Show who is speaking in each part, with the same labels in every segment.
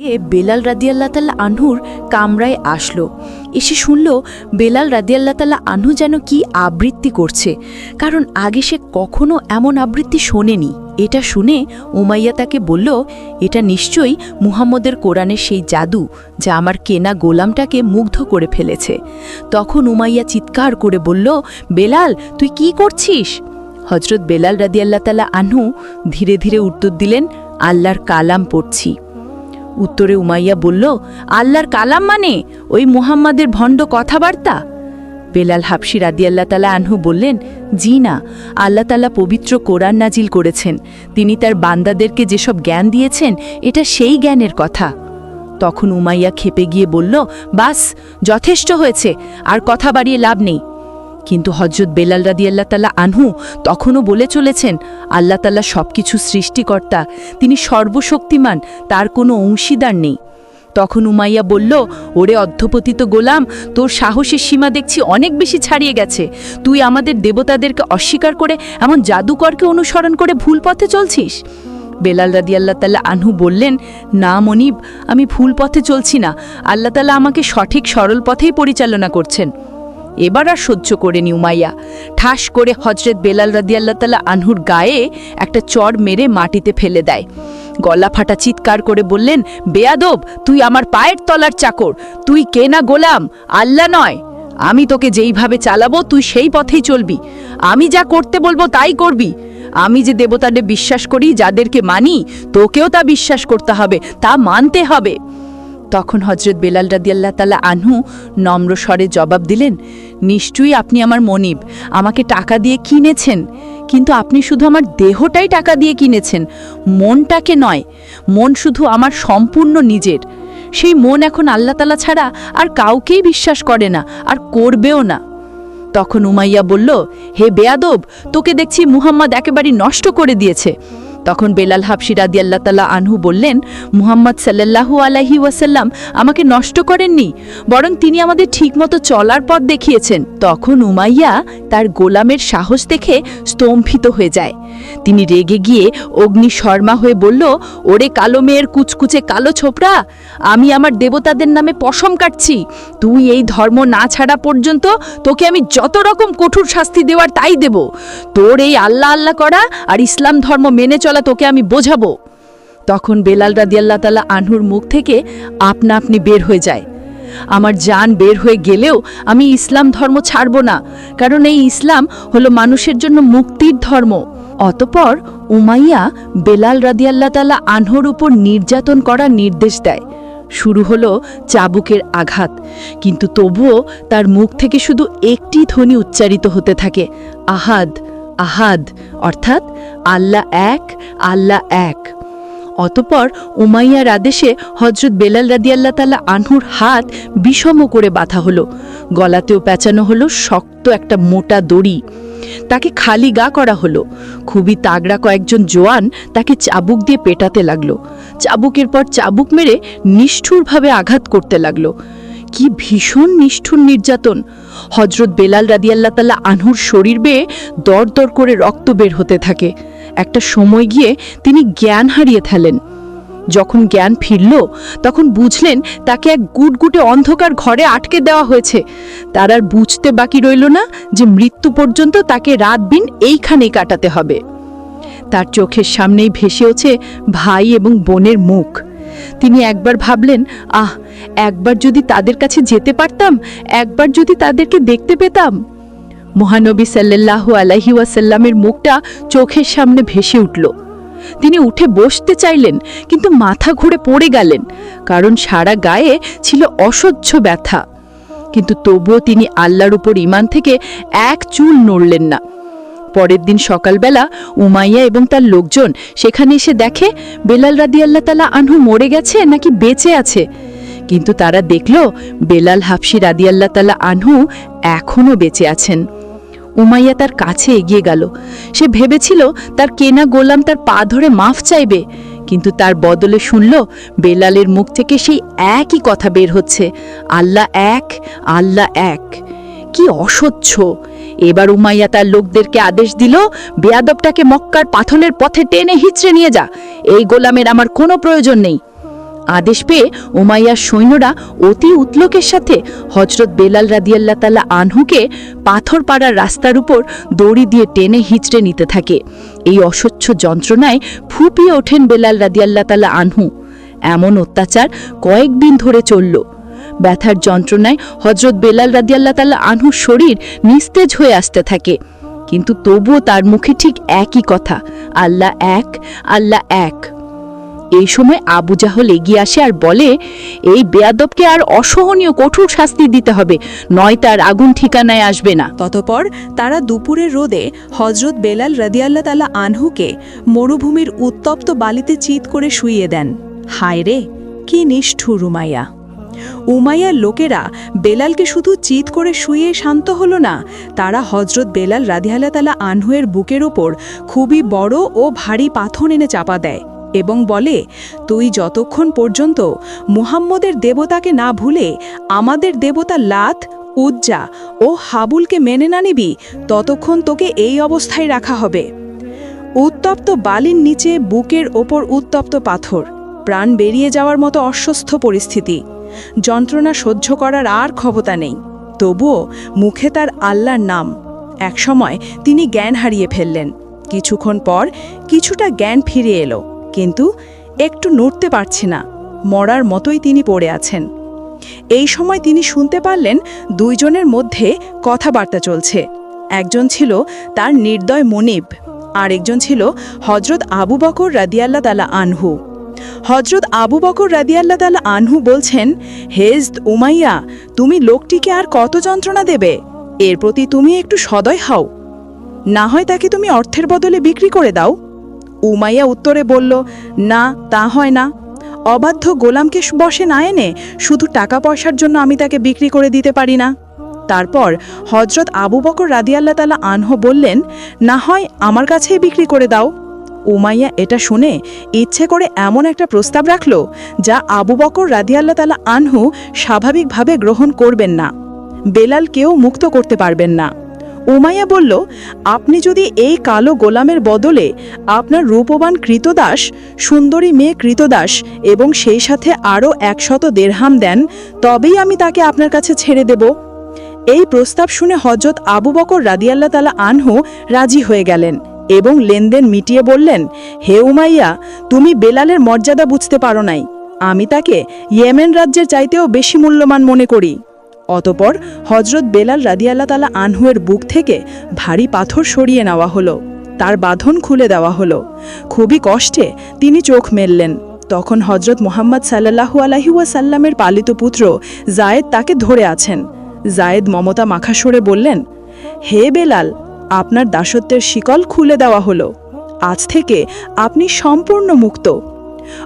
Speaker 1: এ বেলাল রাদিয়াল্লাহ তাল্লাহ আনহুর কামরায় আসলো। এসে শুনল, বেলাল রাদিয়াল্লাহ তাল্লাহ আনহু যেন কি আবৃত্তি করছে। কারণ আগে সে কখনো এমন আবৃত্তি শোনেনি। এটা শুনে উমাইয়া তাকে বলল, এটা নিশ্চয়ই মুহাম্মদের কোরআনের সেই জাদু, যা আমার কেনা গোলামটাকে মুগ্ধ করে ফেলেছে। তখন উমাইয়া চিৎকার করে বলল, বেলাল, তুই কি করছিস? হজরত বেলাল রাদিয়াল্লাহ তাল্লাহ আনহু ধীরে ধীরে উত্তর দিলেন, আল্লাহর কালাম পড়ছি। উত্তরে উমাইয়া বলল, আল্লাহর কালাম মানে ওই মুহাম্মাদের ভণ্ড কথাবার্তা? বেলাল হাফসি রাদিয়াল্লাহ তালা আনহু বললেন, জি না, আল্লাহ তালা পবিত্র কোরআন নাজিল করেছেন। তিনি তার বান্দাদেরকে যেসব জ্ঞান দিয়েছেন, এটা সেই জ্ঞানের কথা। তখন উমাইয়া খেপে গিয়ে বলল, বাস, যথেষ্ট হয়েছে, আর কথা বাড়িয়ে লাভ নেই। কিন্তু হজরত বেলাল রাদি আল্লাহ তাল্লাহ আনহু তখনও বলে চলেছেন, আল্লাহ তাল্লাহ সব কিছু সৃষ্টিকর্তা, তিনি সর্বশক্তিমান, তার কোনো অংশীদার নেই। তখন উমাইয়া বলল, ওরে অধ্যপতিত গোলাম, তোর সাহসের সীমা দেখছি অনেক বেশি ছাড়িয়ে গেছে। তুই আমাদের দেবতাদেরকে অস্বীকার করে এমন জাদুকরকে অনুসরণ করে ভুল পথে চলছিস? বেলাল রাদি আল্লাহ তাল্লাহ আনহু বললেন, না মনিব, আমি ভুল পথে চলছি না। আল্লাহ তাল্লাহ আমাকে সঠিক সরল পথেই পরিচালনা করছেন। এবার আর সহ্য করেনি উমাইয়া ঠাস করে হজরত বেলাল রাদিয়াল্লাহ তালা আনহুর গায়ে একটা চড় মেরে মাটিতে ফেলে দেয়। গলা ফাটা চিৎকার করে বললেন, বেয়াদব, তুই আমার পায়ের তলার চাকর, তুই কে না গোলাম? আল্লাহ নয়। আমি তোকে যেইভাবে চালাবো, তুই সেই পথেই চলবি। আমি যা করতে বলব তাই করবি। আমি যে দেবতাদের বিশ্বাস করি, যাদেরকে মানি, তোকেও তা বিশ্বাস করতে হবে, তা মানতে হবে। তখন হজরত বেলাল রাদিয়াল্লাহ তালা আনহু নম্র স্বরে জবাব দিলেন, নিশ্চয়ই আপনি আমার মনিব, আমাকে টাকা দিয়ে কিনেছেন, কিন্তু আপনি শুধু আমার দেহটাই টাকা দিয়ে কিনেছেন, মনটাকে নয়, মন শুধু আমার সম্পূর্ণ নিজের। সেই মন এখন আল্লাহ তালা ছাড়া আর কাউকেই বিশ্বাস করে না, আর করবেও না। তখন উমাইয়া বলল, হে বেয়াদব, তোকে দেখছি মুহাম্মদ একেবারে নষ্ট করে দিয়েছে। তখন বেলাল হাফসি রাদি আল্লাহ তালা আনহু বললেন, মুহাম্মদ সাল্লাল্লাহু আলাহি ওয়াসাল্লাম আমাকে নষ্ট করেননি, বরং তিনি আমাদের ঠিকমতো চলার পথ দেখিয়েছেন। তখন উমাইয়া তার গোলামের সাহস দেখে স্তম্ভিত হয়ে যায়। তিনি রেগে গিয়ে অগ্নি শর্মা হয়ে বলল, ওরে কালো মেয়ের কুচকুচে কালো ছোপড়া আমি আমার দেবতাদের নামে পশম কাটছি। তুই এই ধর্ম না ছাড়া পর্যন্ত তোকে আমি যত রকম কঠোর শাস্তি দেওয়ার তাই দেব। তোর এই আল্লাহ আল্লাহ করা আর ইসলাম ধর্ম মেনে চলা তোকে আমি বোঝাবো। তখন বেলাল রাদিয়াল্লাহ তালা আনহুর মুখ থেকে আপনা আপনি বের হয়ে যায়। আমার জান বের হয়ে গেলেও আমি ইসলাম ধর্ম ছাড়ব না, কারণ এই ইসলাম হলো মানুষের জন্য মুক্তির ধর্ম। অতপর উমাইয়া বেলাল রাদিয়াল্লাহ তালা আনহর উপর নির্যাতন করার নির্দেশ দেয়। শুরু হলো চাবুকের আঘাত, কিন্তু তবুও তার মুখ থেকে শুধু একটি ধ্বনি উচ্চারিত হতে থাকে, আহাদ। আহাদ, অর্থাৎ আল্লাহ এক আল্লাহ এক। অতপর উমাইয়ার আদেশে হজরত বেলাল রাদিয়াল্লাহ তালা আনহুর হাত বিষম করে বাঁধা হলো। গলাতেও পেঁচানো হলো শক্ত একটা মোটা দড়ি। তাকে খালি গা করা হলো। খুবই তাগড়া কয়েকজন জোয়ান তাকে চাবুক দিয়ে পেটাতে লাগল। চাবুকের পর চাবুক মেরে নিষ্ঠুরভাবে আঘাত করতে লাগল। কি ভীষণ নিষ্ঠুর নির্যাতন। হজরত বেলাল রাদিয়াল্লাহ তাল্লাহ আনহুর শরীর বেয়ে দর দর করে রক্ত বের হতে থাকে। একটা সময় গিয়ে তিনি জ্ঞান হারিয়ে ফেলেন। যখন জ্ঞান ফিরল, তখন বুঝলেন তাকে এক গুটগুটে অন্ধকার ঘরে আটকে দেওয়া হয়েছে। তার আর বুঝতে বাকি রইল না যে মৃত্যু পর্যন্ত তাকে রাত দিন এইখানেই কাটাতে হবে। তার চোখের সামনেই ভেসে ওঠে ভাই এবং বোনের মুখ। তিনি একবার ভাবলেন, আহ, একবার যদি তাদের কাছে যেতে পারতাম, একবার যদি তাদেরকে দেখতে পেতাম। মহানবী সাল্লাল্লাহু আলাইহি ওয়াসাল্লামের মুখটা চোখের সামনে ভেসে উঠল। তিনি উঠে বসতে চাইলেন, কিন্তু মাথা ঘুরে পড়ে গেলেন, কারণ সারা গায়ে ছিল অসহ্য ব্যথা। কিন্তু তবুও তিনি আল্লাহর উপর ইমান থেকে এক চুল নড়লেন না। পরের দিন সকালবেলা উমাইয়া এবং তার লোকজন সেখানে এসে দেখে, বেলাল রাদি আল্লাহ তালা আনহু মরে গেছে নাকি বেঁচে আছে? কিন্তু তারা দেখল, বেলাল হাফসি রাদি আল্লাহ তালা আনহু এখনও বেঁচে আছেন। উমাইয়া তার কাছে এগিয়ে গেল। সে ভেবেছিল, তার কেনা গোলাম তার পা ধরে মাফ চাইবে। কিন্তু তার বদলে শুনল, বেলালের মুখ থেকে সেই একই কথা বের হচ্ছে, আল্লাহ এক আল্লাহ এক। কি অসহ্য! এবার উমাইয়া তার লোকদেরকে আদেশ দিল, বেয়াদবটাকে মক্কার পাথলের পথে টেনে হিচড়ে নিয়ে যা। এই গোলামের আমার কোনো প্রয়োজন নেই। আদেশ পেয়ে উমাইয়ার সৈন্যরা অতি উৎলোকের সাথে হজরত বেলাল রাদিয়াল্লাহ তালা আনহুকে পাথর পাড়ার রাস্তার উপর দড়ি দিয়ে টেনে হিচড়ে নিতে থাকে। এই অস্বচ্ছ যন্ত্রণায় ফুপিয়ে ওঠেন বেলাল রাদিয়াল্লাহ তালা আনহু। এমন অত্যাচার কয়েকদিন ধরে চলল। ব্যথার যন্ত্রণায় হজরত বেলাল রাদিয়াল্লাহ তালা আনহুর শরীর নিস্তেজ হয়ে আসতে থাকে। কিন্তু তবুও তার মুখে ঠিক একই কথা, আল্লাহ এক আল্লাহ এক। এই সময় আবু জাহল এগিয়ে আসে আর বলে, এই বেয়াদবকে আর অসহনীয় কঠোর শাস্তি দিতে হবে, নয় তার আগুন ঠিকানায় আসবে না।
Speaker 2: ততপর তারা দুপুরের রোদে হজরত বেলাল রদিয়াল্লা তালা আনহুকে মরুভূমির উত্তপ্ত বালিতে চিত করে শুইয়ে দেন। হায় রে কি নিষ্ঠুর উমাইয়া! উমাইয়ার লোকেরা বেলালকে শুধু চিত করে শুয়ে শান্ত হলো না, তারা হজরত বেলাল রাদিয়াল্লা তালা আনহুয়ের বুকের ওপর খুবই বড় ও ভারী পাথর এনে চাপা দেয় এবং বলে, তুই যতক্ষণ পর্যন্ত মুহাম্মদের দেবতাকে না ভুলে আমাদের দেবতা লাত, উজ্জা ও হাবুলকে মেনে না নিবি, ততক্ষণ তোকে এই অবস্থায় রাখা হবে। উত্তপ্ত বালির নিচে বুকের ওপর উত্তপ্ত পাথর, প্রাণ বেরিয়ে যাওয়ার মতো অস্বস্থ পরিস্থিতি। যন্ত্রণা সহ্য করার আর ক্ষমতা নেই। তবুও মুখে তার আল্লাহর নাম। একসময় তিনি জ্ঞান হারিয়ে ফেললেন। কিছুক্ষণ পর কিছুটা জ্ঞান ফিরে এলো, কিন্তু একটু নড়তে পারছে না। মরার মতোই তিনি পড়ে আছেন। এই সময় তিনি শুনতে পারলেন দুইজনের মধ্যে কথাবার্তা চলছে। একজন ছিল তার নির্দয় মনিব আর একজন ছিল হজরত আবু বকর রাদিয়াল্লা তালা আনহু। হজরত আবু বকর রাদিয়াল্লা তালা আনহু বলছেন হেজদ উমাইয়া, তুমি লোকটিকে আর কত যন্ত্রণা দেবে? এর প্রতি তুমি একটু সদয় হও। না হয় তাকে তুমি অর্থের বদলে বিক্রি করে দাও। উমাইয়া উত্তরে বলল, না, তা হয় না। অবাধ্য গোলামকে বসে না এনে শুধু টাকা পয়সার জন্য আমি তাকে বিক্রি করে দিতে পারি না। তারপর হজরত আবু বকর রাদিয়াল্লা তালা আনহ বললেন, না হয় আমার কাছেই বিক্রি করে দাও। উমাইয়া এটা শুনে ইচ্ছে করে এমন একটা প্রস্তাব রাখল যা আবু বকর রাদিয়াল্লা তালা আনহু স্বাভাবিকভাবে গ্রহণ করবেন না। বেলাল কেউ মুক্ত করতে পারবেন না। উমাইয়া বলল, আপনি যদি এই কালো গোলামের বদলে আপনার রূপবান কৃতদাস, সুন্দরী মেয়ে কৃতদাস এবং সেই সাথে আরও একশত দেড়হাম দেন, তবেই আমি তাকে আপনার কাছে ছেড়ে দেব। এই প্রস্তাব শুনে হজরত আবু বকর রাদিয়াল্লা তালা আনহু রাজি হয়ে গেলেন। এবং লেনদেন মিটিয়ে বললেন, হে উমাইয়া, তুমি বেলালের মর্যাদা বুঝতে পারো নাই। আমি তাকে ইয়েমেন রাজ্যের চাইতেও বেশি মূল্যবান মনে করি। অতপর হজরত বেলাল রাদিয়াল্লা তালা আনহুয়ের বুক থেকে ভারী পাথর সরিয়ে নেওয়া হলো। তার বাঁধন খুলে দেওয়া হলো। খুবই কষ্টে তিনি চোখ মেললেন। তখন হজরত মোহাম্মদ সাল্লাহু আলাহিউসাল্লামের পালিত পুত্র জায়েদ তাকে ধরে আছেন। জায়েদ মমতা মাখা সরে বললেন, হে বেলাল আপনার দাসত্বের শিকল খুলে দেওয়া হলো। আজ থেকে আপনি সম্পূর্ণ মুক্ত।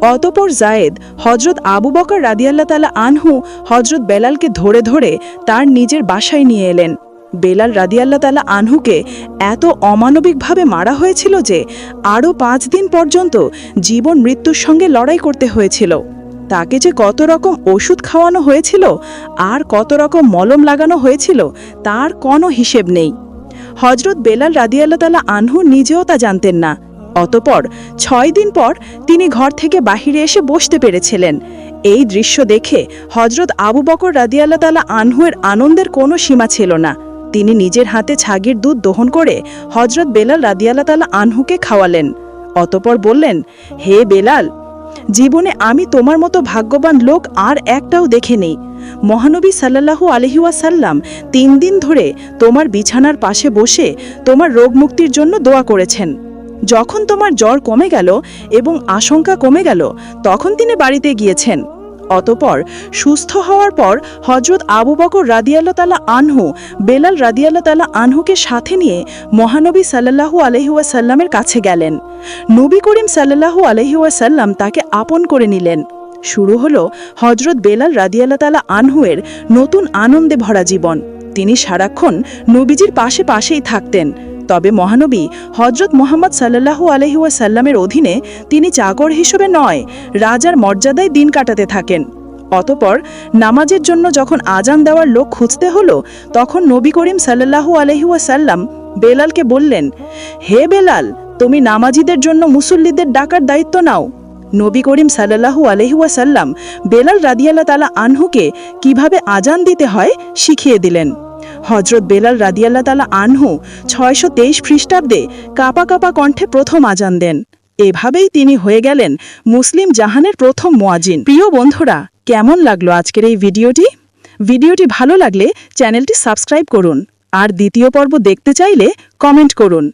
Speaker 2: অতপর জায়েদ হজরত আবু বকর রাদিয়াল্লা তালা আনহু হজরত বেলালকে ধরে ধরে তার নিজের বাসায় নিয়ে এলেন। বেলাল রাদিয়াল্লা তালা আনহুকে এত অমানবিকভাবে মারা হয়েছিল যে আরও পাঁচ দিন পর্যন্ত জীবন মৃত্যুর সঙ্গে লড়াই করতে হয়েছিল। তাকে যে কত রকম ওষুধ খাওয়ানো হয়েছিল আর কত রকম মলম লাগানো হয়েছিল তার কোনো হিসেব নেই। হজরত বেলাল রাদিয়াল্লা তালা আনহু নিজেও তা জানতেন না। অতপর ছয় দিন পর তিনি ঘর থেকে বাহিরে এসে বসতে পেরেছিলেন। এই দৃশ্য দেখে হজরত আবু বকর রাদিয়াল্লা তালা আনহুয়ের আনন্দের কোনো সীমা ছিল না। তিনি নিজের হাতে ছাগির দুধ দহন করে হজরত বেলাল রাদিয়াল্লা তালা আনহুকে খাওয়ালেন। অতপর বললেন, হে বেলাল জীবনে আমি তোমার মতো ভাগ্যবান লোক আর একটাও দেখে নেই। মহানবী সাল্লাহু আলহিউসাল্লাম তিন দিন ধরে তোমার বিছানার পাশে বসে তোমার রোগ মুক্তির জন্য দোয়া করেছেন। যখন তোমার জ্বর কমে গেল এবং আশঙ্কা কমে গেল, তখন তিনি বাড়িতে গিয়েছেন। অতপর সুস্থ হওয়ার পর হজরত আবু বকর রাদিয়াল্লা তালা আনহু, বেলাল রাদিয়াল্লা তালা আনহুকে সাথে নিয়ে মহানবী সাল্লাহু আলহিউসাল্লামের কাছে গেলেন। নবী করিম সাল্লাহু আলহিউসাল্লাম তাকে আপন করে নিলেন। শুরু হলো হজরত বেলাল রাদিয়াল্লা তালা আনহুয়ের নতুন আনন্দে ভরা জীবন। তিনি সারাক্ষণ নবীজির পাশে পাশেই থাকতেন। তবে মহানবী হজরত মোহাম্মদ সাল্লাহু আলহিউসাল্লামের অধীনে তিনি চাকর হিসেবে নয়, রাজার মর্যাদায় দিন কাটাতে থাকেন। অতপর নামাজের জন্য যখন আজান দেওয়ার লোক খুঁজতে হলো, তখন নবী করিম সাল্লাহু আলহিউসাল্লাম বেলালকে বললেন, হে বেলাল, তুমি নামাজিদের জন্য মুসল্লিদের ডাকার দায়িত্ব নাও। নবী করিম সাল্লাহু আলহিউসাল্লাম বেলাল রাদিয়াল্লাহ তালা আনহুকে কীভাবে আজান দিতে হয় শিখিয়ে দিলেন। হজরত বেলাল রাদিয়াল্লা তালা আনহু ছয়শো তেইশ খ্রিস্টাব্দে কাপা কাপা কণ্ঠে প্রথম আজান দেন। এভাবেই তিনি হয়ে গেলেন মুসলিম জাহানের প্রথম মোয়াজিন প্রিয় বন্ধুরা, কেমন লাগল আজকের এই ভিডিওটি? ভিডিওটি ভালো লাগলে চ্যানেলটি সাবস্ক্রাইব করুন। আর দ্বিতীয় পর্ব দেখতে চাইলে কমেন্ট করুন।